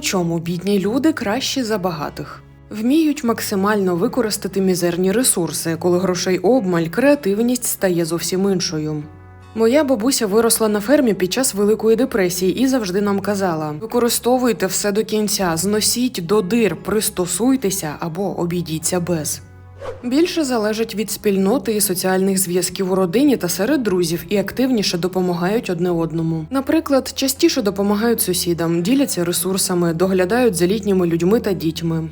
чому бідні люди кращі за багатих. Вміють максимально використати мізерні ресурси, коли грошей обмаль, креативність стає зовсім іншою. Моя бабуся виросла на фермі під час Великої депресії і завжди нам казала: використовуйте все до кінця, зносіть до дир, пристосуйтеся або обійдіться без. Більше залежить від спільноти і соціальних зв'язків у родині та серед друзів і активніше допомагають одне одному. Наприклад, частіше допомагають сусідам, діляться ресурсами, доглядають за літніми людьми та дітьми.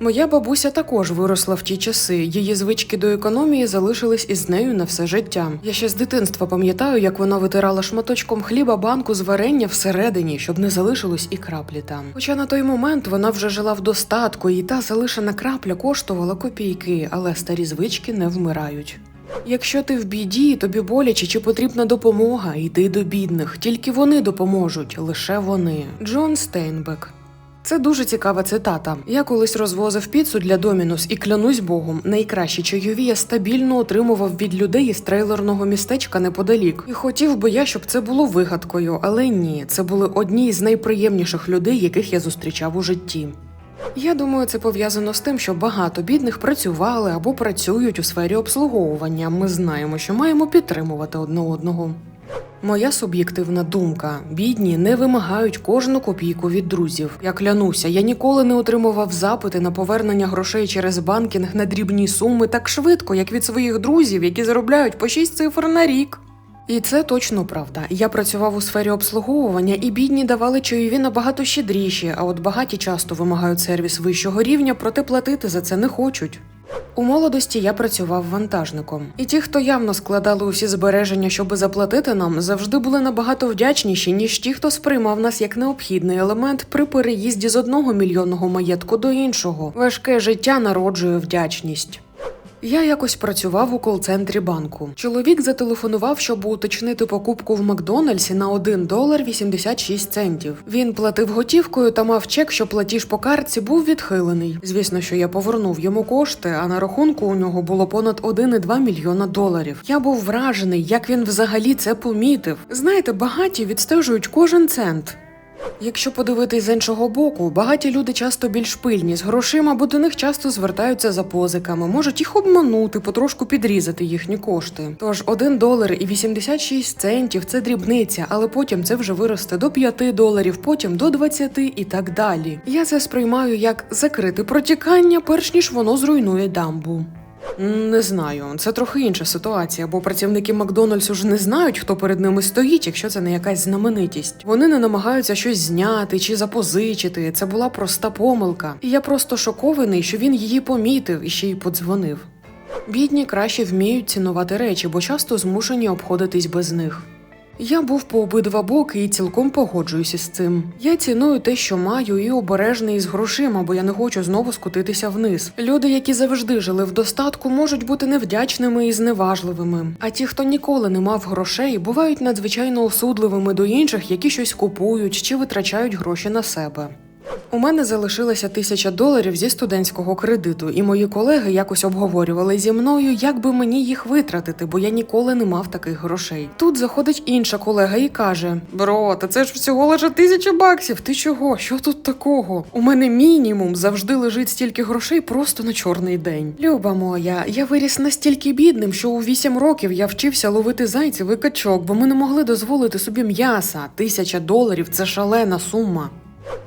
Моя бабуся також виросла в ті часи. Її звички до економії залишились із нею на все життя. Я ще з дитинства пам'ятаю, як вона витирала шматочком хліба банку з варення всередині, щоб не залишилось і краплі там. Хоча на той момент вона вже жила в достатку, і та залишена крапля коштувала копійки, але старі звички не вмирають. Якщо ти в біді, тобі боляче чи потрібна допомога, йди до бідних. Тільки вони допоможуть, лише вони. Джон Стейнбек. Це дуже цікава цитата. Я колись розвозив піцу для Домінус і клянусь Богом, найкращі чайові я стабільно отримував від людей із трейлерного містечка неподалік. І хотів би я, щоб це було вигадкою, але ні, це були одні з найприємніших людей, яких я зустрічав у житті. Я думаю, це пов'язано з тим, що багато бідних працювали або працюють у сфері обслуговування. Ми знаємо, що маємо підтримувати одне одного. Моя суб'єктивна думка: бідні не вимагають кожну копійку від друзів. Я клянуся, я ніколи не отримував запити на повернення грошей через банкінг на дрібні суми так швидко, як від своїх друзів, які заробляють по 6 цифр на рік. І це точно правда. Я працював у сфері обслуговування, і бідні давали чайові набагато щедріші, а от багаті часто вимагають сервіс вищого рівня, проте платити за це не хочуть. У молодості я працював вантажником, і ті, хто явно складали усі збереження, щоби заплатити нам, завжди були набагато вдячніші, ніж ті, хто сприймав нас як необхідний елемент при переїзді з одного мільйонного маєтку до іншого. Важке життя народжує вдячність. Я якось працював у кол-центрі банку. Чоловік зателефонував, щоб уточнити покупку в Макдональдсі на 1 долар 86 центів. Він платив готівкою та мав чек, що платіж по картці був відхилений. Звісно, що я повернув йому кошти, а на рахунку у нього було понад 1,2 мільйона доларів. Я був вражений, як він взагалі це помітив. Знаєте, багаті відстежують кожен цент. Якщо подивитись з іншого боку, багаті люди часто більш пильні з грошима, бо до них часто звертаються за позиками, можуть їх обманути, потрошку підрізати їхні кошти. Тож 1 долар і 86 центів це дрібниця, але потім це вже виросте до 5 доларів, потім до 20 і так далі. Я це сприймаю як закрити протікання, перш ніж воно зруйнує дамбу. Не знаю, це трохи інша ситуація, бо працівники Макдональдсу ж не знають, хто перед ними стоїть, якщо це не якась знаменитість. Вони не намагаються щось зняти чи запозичити. Це була проста помилка. І я просто шокований, що він її помітив і ще й подзвонив. Бідні краще вміють цінувати речі, бо часто змушені обходитись без них. Я був по обидва боки і цілком погоджуюся з цим. Я ціную те, що маю, і обережний із грошима, бо я не хочу знову скотитися вниз. Люди, які завжди жили в достатку, можуть бути невдячними і зневажливими. А ті, хто ніколи не мав грошей, бувають надзвичайно осудливими до інших, які щось купують чи витрачають гроші на себе. У мене залишилося тисяча доларів зі студентського кредиту, і мої колеги якось обговорювали зі мною, як би мені їх витратити, бо я ніколи не мав таких грошей. Тут заходить інша колега і каже: Бро, та це ж всього лише тисяча баксів. Ти чого? Що тут такого? У мене мінімум завжди лежить стільки грошей просто на чорний день. Люба моя, я виріс настільки бідним, що у вісім років я вчився ловити зайців і качок, бо ми не могли дозволити собі м'яса. Тисяча доларів це шалена сума.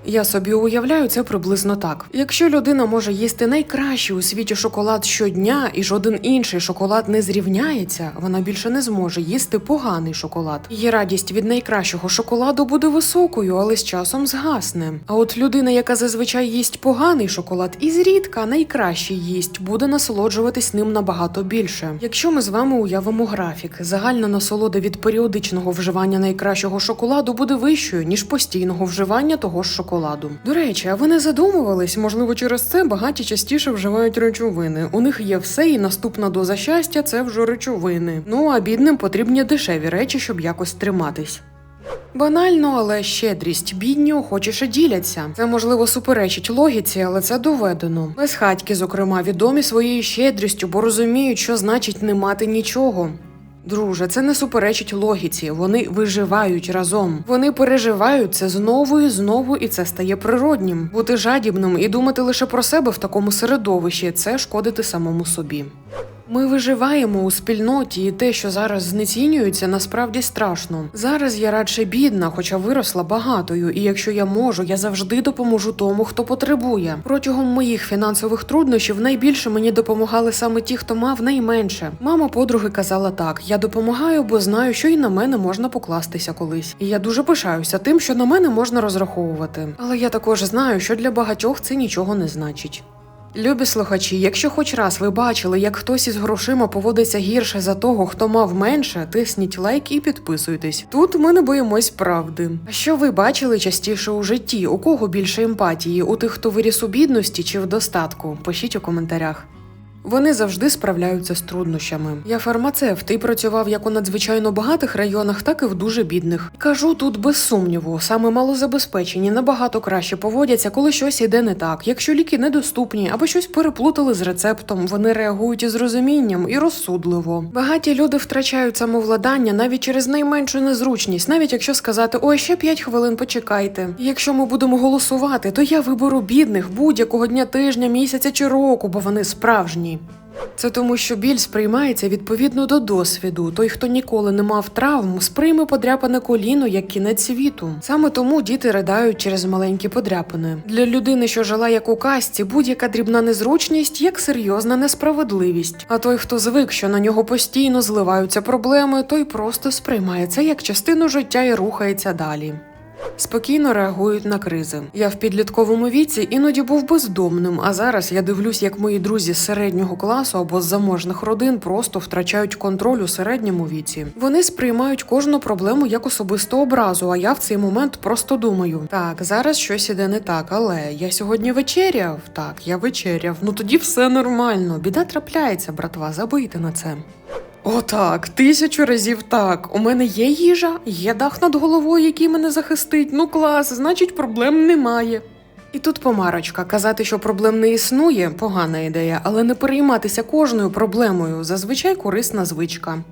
Я собі уявляю це приблизно так: якщо людина може їсти найкращий у світі шоколад щодня, і жоден інший шоколад не зрівняється, вона більше не зможе їсти поганий шоколад. Її радість від найкращого шоколаду буде високою, але з часом згасне. А от людина, яка зазвичай їсть поганий шоколад, і зрідка найкращий їсть, буде насолоджуватись ним набагато більше. Якщо ми з вами уявимо графік, загальна насолода від періодичного вживання найкращого шоколаду буде вищою ніж постійного вживання того ж шоколаду. До речі, а ви не задумувались? Можливо, через це багаті частіше вживають речовини. У них є все, і наступна доза щастя це вже речовини. Ну а бідним потрібні дешеві речі, щоб якось триматись. Банально, але щедрість бідні охочіше діляться. Це можливо суперечить логіці, але це доведено. Безхатьки, зокрема, відомі своєю щедрістю, бо розуміють, що значить не мати нічого. Друже, це не суперечить логіці. Вони виживають разом. Вони переживають це знову і знову, і це стає природнім. Бути жадібним і думати лише про себе в такому середовищі це шкодити самому собі. Ми виживаємо у спільноті, і те, що зараз знецінюється, насправді страшно. Зараз я радше бідна, хоча виросла багатою, і якщо я можу, я завжди допоможу тому, хто потребує. Протягом моїх фінансових труднощів найбільше мені допомагали саме ті, хто мав найменше. Мама подруги казала так: я допомагаю, бо знаю, що і на мене можна покластися колись. І я дуже пишаюся тим, що на мене можна розраховувати. Але я також знаю, що для багатьох це нічого не значить. Любі слухачі, якщо хоч раз ви бачили, як хтось із грошима поводиться гірше за того, хто мав менше, тисніть лайк і підписуйтесь. Тут ми не боїмось правди. А що ви бачили частіше у житті? У кого більше емпатії? У тих, хто виріс у бідності чи в достатку? Пишіть у коментарях. Вони завжди справляються з труднощами. Я фармацевт і працював як у надзвичайно багатих районах, так і в дуже бідних. Кажу тут без сумніву, саме малозабезпечені набагато краще поводяться, коли щось іде не так. Якщо ліки недоступні або щось переплутали з рецептом, вони реагують із розумінням і розсудливо. Багаті люди втрачають самовладання навіть через найменшу незручність, навіть якщо сказати ой, ще 5 хвилин почекайте. Якщо ми будемо голосувати, то я виберу бідних будь-якого дня тижня, місяця чи року, бо вони справжні. Це тому, що біль сприймається відповідно до досвіду. Той, хто ніколи не мав травм, сприйме подряпане коліно як кінець світу. Саме тому діти ридають через маленькі подряпини. Для людини, що жила як у касті, будь-яка дрібна незручність як серйозна несправедливість. А той, хто звик, що на нього постійно зливаються проблеми, той просто сприймає це як частину життя і рухається далі. Спокійно реагують на кризи. Я в підлітковому віці іноді був бездомним, а зараз я дивлюсь, як мої друзі з середнього класу або з заможних родин просто втрачають контроль у середньому віці. Вони сприймають кожну проблему як особисту образу. А я в цей момент просто думаю: так, зараз щось іде не так, але я сьогодні вечеряв. Так, я вечеряв. Ну тоді все нормально. Біда трапляється, братва. Забийте на це. Отак, тисячу разів так. У мене є їжа, є дах над головою, який мене захистить. Ну клас, значить проблем немає. І тут помарочка. Казати, що проблем не існує, погана ідея, але не перейматися кожною проблемою зазвичай корисна звичка.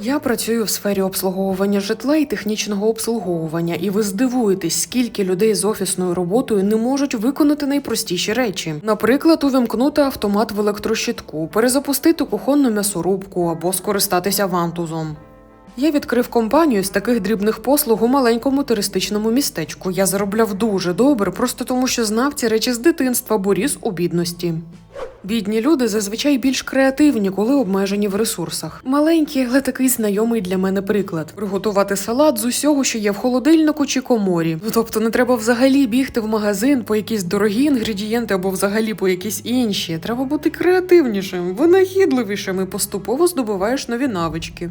Я працюю в сфері обслуговування житла і технічного обслуговування, і ви здивуєтесь, скільки людей з офісною роботою не можуть виконати найпростіші речі. Наприклад, увімкнути автомат в електрощитку, перезапустити кухонну м'ясорубку або скористатися вантузом. Я відкрив компанію з таких дрібних послуг у маленькому туристичному містечку. Я заробляв дуже добре, просто тому що знав ці речі з дитинства, бо ріс у бідності. Бідні люди зазвичай більш креативні, коли обмежені в ресурсах. Маленький, але такий знайомий для мене приклад: приготувати салат з усього, що є в холодильнику чи коморі. Тобто не треба взагалі бігти в магазин по якісь дорогі інгредієнти або взагалі по якісь інші. Треба бути креативнішим, винахідливішим і поступово здобуваєш нові навички.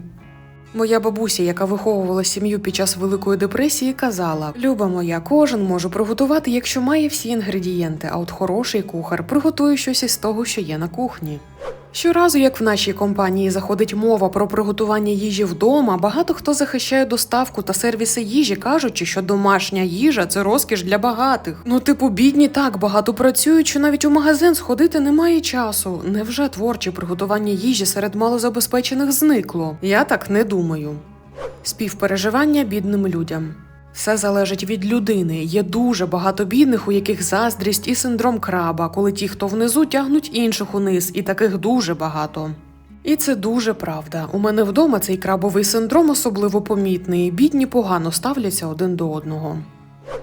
Моя бабуся, яка виховувала сім'ю під час Великої депресії, казала: Люба моя, кожен може приготувати, якщо має всі інгредієнти, а от хороший кухар приготує щось із того, що є на кухні. Щоразу, як в нашій компанії заходить мова про приготування їжі вдома, багато хто захищає доставку та сервіси їжі, кажучи, що домашня їжа це розкіш для багатих. Ну, типу, бідні так багато працюють, що навіть у магазин сходити немає часу. Невже творче приготування їжі серед малозабезпечених зникло? Я так не думаю. Співпереживання бідним людям. Все залежить від людини. Є дуже багато бідних, у яких заздрість і синдром краба, коли ті, хто внизу, тягнуть інших униз, і таких дуже багато. І це дуже правда. У мене вдома цей крабовий синдром особливо помітний. Бідні погано ставляться один до одного.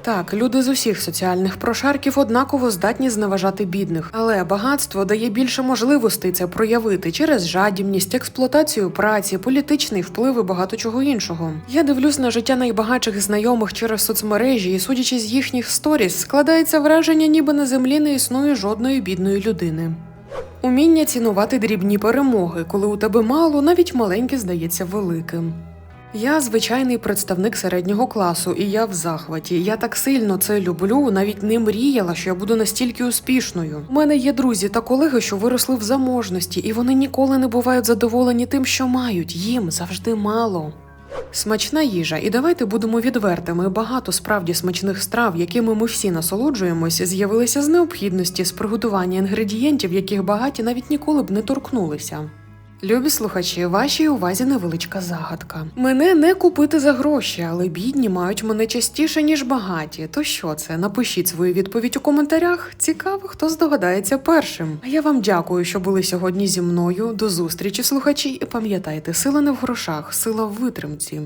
Так, люди з усіх соціальних прошарків однаково здатні зневажати бідних, але багатство дає більше можливостей це проявити через жадібність, експлуатацію праці, політичний вплив і багато чого іншого. Я дивлюсь на життя найбагатших знайомих через соцмережі, і судячи з їхніх сторіс, складається враження, ніби на землі не існує жодної бідної людини. Уміння цінувати дрібні перемоги, коли у тебе мало, навіть маленьке здається великим. Я звичайний представник середнього класу, і я в захваті. Я так сильно це люблю, навіть не мріяла, що я буду настільки успішною. У мене є друзі та колеги, що виросли в заможності, і вони ніколи не бувають задоволені тим, що мають. Їм завжди мало. Смачна їжа, і давайте будемо відвертими. Багато справді смачних страв, якими ми всі насолоджуємося, з'явилися з необхідності з приготування інгредієнтів, яких багаті навіть ніколи б не торкнулися. Любі слухачі, вашій увазі невеличка загадка. Мене не купити за гроші, але бідні мають мене частіше, ніж багаті. То що це? Напишіть свою відповідь у коментарях. Цікаво, хто здогадається першим. А я вам дякую, що були сьогодні зі мною. До зустрічі, слухачі, і пам'ятайте, сила не в грошах, сила в витримці.